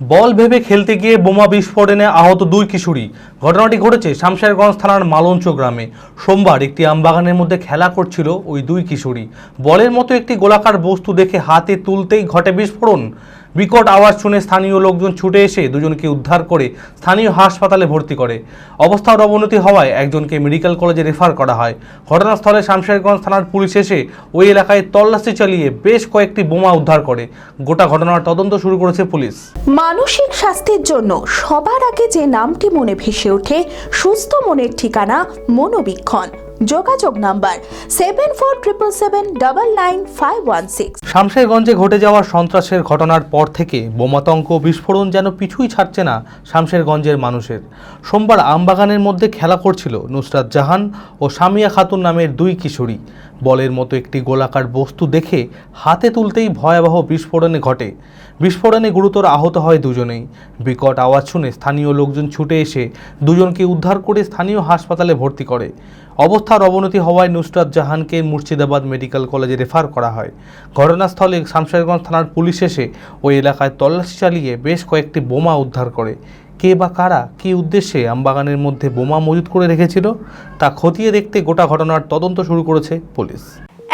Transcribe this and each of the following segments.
বল ভেবে খেলতে গিয়ে বোমা বিস্ফোরণে আহত দুই কিশোরী। ঘটনাটি ঘটেছে শামশেরগঞ্জ থানার মালঞ্চ গ্রামে। সোমবার একটি আমবাগানের মধ্যে খেলা করছিল ওই দুই কিশোরী। বলের মতো একটি গোলাকার বস্তু দেখে হাতে তুলতেই ঘটে বিস্ফোরণ। বিকট আওয়াজ শুনে স্থানীয় লোকজন ছুটে এসে দুজনকে উদ্ধার করে স্থানীয় হাসপাতালে ভর্তি করে। অবস্থার অবনতি হওয়ায় একজনকে মেডিকেল কলেজে রেফার করা হয়। ঘটনাস্থলে শামশেরগঞ্জ থানার পুলিশ এসে ওই এলাকায় তল্লাশি চালিয়ে বেশ কয়েকটি বোমা উদ্ধার করে। গোটা ঘটনার তদন্ত শুরু করেছে পুলিশ। মানসিক স্বাস্থ্যের জন্য সবার আগে যে নামটি মনে ভেসে ওঠে, সুস্থ মনের ঠিকানা মনোবীক্ষণ। যোগাযোগ number seven four triple seven double nine five one six শামশেরগঞ্জে ঘটে যাওয়া সন্ত্রাসের ঘটনার পর থেকে বোমাতঙ্ক বিস্ফোরণ যেন পিছুই ছাড়ছে না শামশেরগঞ্জের মানুষের। সোমবার আমবাগানের মধ্যে খেলা করছিল নুসরাত জাহান ও সামিয়া খাতুন নামের দুই কিশোরী। বলের মতো একটি গোলাকার বস্তু দেখে হাতে তুলতেই ভয়াবহ বিস্ফোরণে ঘটে। বিস্ফোরণে গুরুতর আহত হয় দুজনেই। বিকট আওয়াজ শুনে স্থানীয় লোকজন ছুটে এসে দুজনকে উদ্ধার করে স্থানীয় হাসপাতালে ভর্তি করে। অবস্থার অবনতি হওয়ায় নুসরাত জাহানকে মুর্শিদাবাদ মেডিকেল কলেজে রেফার করা হয়। ঘটনাস্থলে শামশেরগঞ্জ থানার পুলিশ এসে ওই এলাকায় তল্লাশি চালিয়ে বেশ কয়েকটি বোমা উদ্ধার করে। কে বা কারা, কী উদ্দেশ্যে আমবাগানের মধ্যে বোমা মজুত করে রেখেছিল, তা খতিয়ে দেখতে গোটা ঘটনার তদন্ত শুরু করেছে police.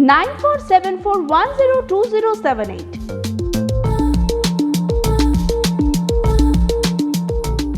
Nine four seven four one zero two zero seven eight.